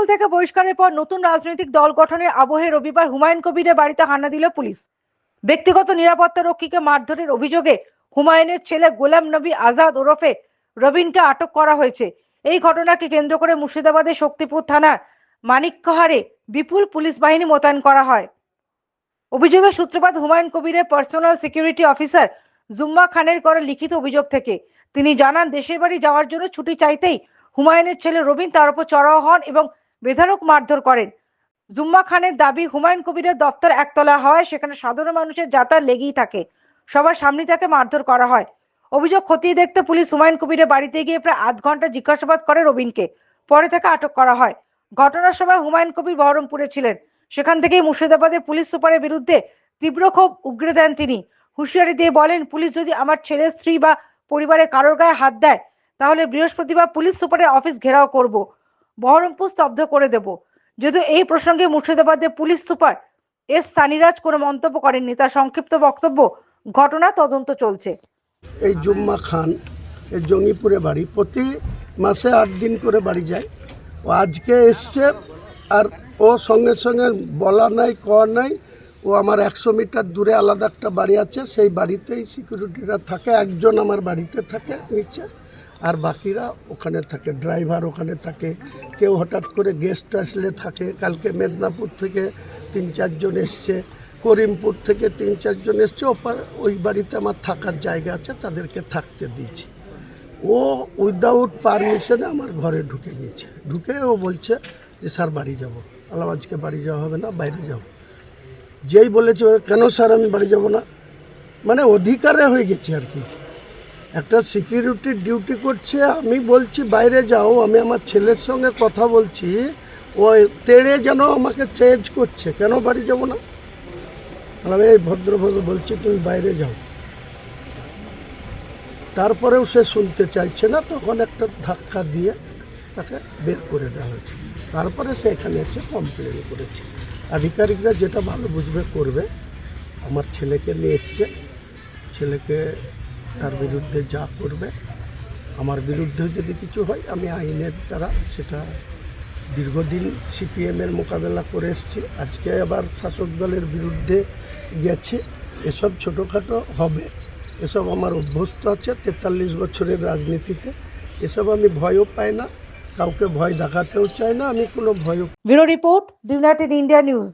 তৃণমূল থেকে বহিষ্কারের পর নতুন রাজনৈতিক দল গঠনের আবহে রবিবার হুমায়ুন কবিরের বাড়িতে হানা দিল পুলিশ। ব্যক্তিগত নিরাপত্তা রক্ষীকে মারধরের অভিযোগে হুমায়ুনের ছেলে গোলাম নবী আজাদ ওরফে রবিনকে আটক করা হয়েছে। এই ঘটনাকে কেন্দ্র করে মুর্শিদাবাদের শক্তিপুর থানার মানিকহারে বিপুল পুলিশ বাহিনী মোতায়েন করা হয়। অভিযোগের সূত্রপাত হুমায়ুন কবিরের পার্সোনাল সিকিউরিটি অফিসার জুম্মা খানের করা লিখিত অভিযোগ থেকে। তিনি জানান, দেশের বাড়ি যাওয়ার জন্য ছুটি চাইতেই হুমায়ুনের ছেলে রবিন তার উপর চড়াও হন এবং বেধারক মারধর করেন। জুম্মা খানের দাবি, হুমায়ুন কবিরের দফতর একতলা হওয়ায় সেখানে সাধারণ মানুষের যাতায়াত লেগেই থাকে। সবার সামনে তাকে মারধর করা হয়। অভিযোগ খতিয়ে দেখতে পুলিশ হুমায়ুন কবিরের বাড়িতে গিয়ে প্রায় আধ ঘণ্টা জিজ্ঞাসাবাদ করে রবিনকে। পরে তাকে আটক করা হয়। ঘটনার সময় হুমায়ুন কবির বহরমপুরে ছিলেন। সেখান থেকেই মুর্শিদাবাদে পুলিশ সুপারের বিরুদ্ধে তীব্র ক্ষোভ উগরে দেন তিনি। হুঁশিয়ারি দিয়ে বলেন, পুলিশ যদি আমার ছেলের স্ত্রী বা পরিবারের কারোর গায়ে হাত দেয়, তাহলে বৃহস্পতিবার পুলিশ সুপারের অফিস ঘেরাও করব। বহরমপুর স্তব্ধ করে দেব। যদিও এই প্রসঙ্গে মুর্শিদাবাদের পুলিশ সুপার এস সানিরাজ কোনো মন্তব্য করেননি। তার সংক্ষিপ্ত বক্তব্য, ঘটনা তদন্ত চলছে। এই জুম্মা খান এই জঙ্গিপুরে বাড়ি, প্রতি মাসে আট দিন করে বাড়ি যায়। ও আজকে এসছে আর ও সঙ্গে সঙ্গে বলা নাই কওয়া নাই, ও আমার একশো মিটার দূরে আলাদা একটা বাড়ি আছে, সেই বাড়িতেই সিকিউরিটিরা থাকে, একজন আমার বাড়িতে থাকে নিচে। আর বাকিরা ওখানে থাকে, ড্রাইভার ওখানে থাকে। কেউ হঠাৎ করে গেস্ট আসলে থাকে। কালকে মেদিনীপুর থেকে তিন চারজন এসছে, করিমপুর থেকে তিন চারজন এসছে। ওপার, ওই বাড়িতে আমার থাকার জায়গা আছে, তাদেরকে থাকতে দিয়েছি। ও উইদাউট পারমিশনে আমার ঘরে ঢুকে গিয়েছে ঢুকে ও বলছে যে, স্যার, বাড়ি যাব। আলাম আজকে বাড়ি যাওয়া হবে না, বাইরে যাব। যেই বলেছে, কেন স্যার, আমি বাড়ি যাব না? মানে অধিকারে হয়ে গেছে আর কি। একটা সিকিউরিটি ডিউটি করছে, আমি বলছি, বাইরে যাও, আমি আমার ছেলের সঙ্গে কথা বলছি ওই তেড়ে যেন আমাকে চেঞ্জ করছে। কেন বাড়ি যাব না? আমি এই ভদ্র ভদ্র বলছি, তুমি বাইরে যাও। তারপরেও সে শুনতে চাইছে না, তখন একটা ধাক্কা দিয়ে তাকে বের করে দেওয়া হয়েছে। তারপরে সে এখানে এসে কমপ্লেন করেছে। আধিকারিকরা যেটা ভালো বুঝবে, করবে। আমার ছেলেকে নিয়ে এসছে। ছেলেকে তার বিরুদ্ধে যা করবে, আমার বিরুদ্ধে যদি কিছু হয়, আমি আইনের দ্বারা সেটা দীর্ঘদিন সিপিএমের মোকাবেলা করে এসছি। আজকে আবার শাসক দলের বিরুদ্ধে গেছে। এসব ছোটোখাটো হবে। এসব আমার অভ্যস্ত আছে তেতাল্লিশ বছরের রাজনীতিতে। এসব আমি ভয়ও পাই না, কাউকে ভয় দেখাতেও চাই না, আমি কোনো ভয়ও bureau report United India news.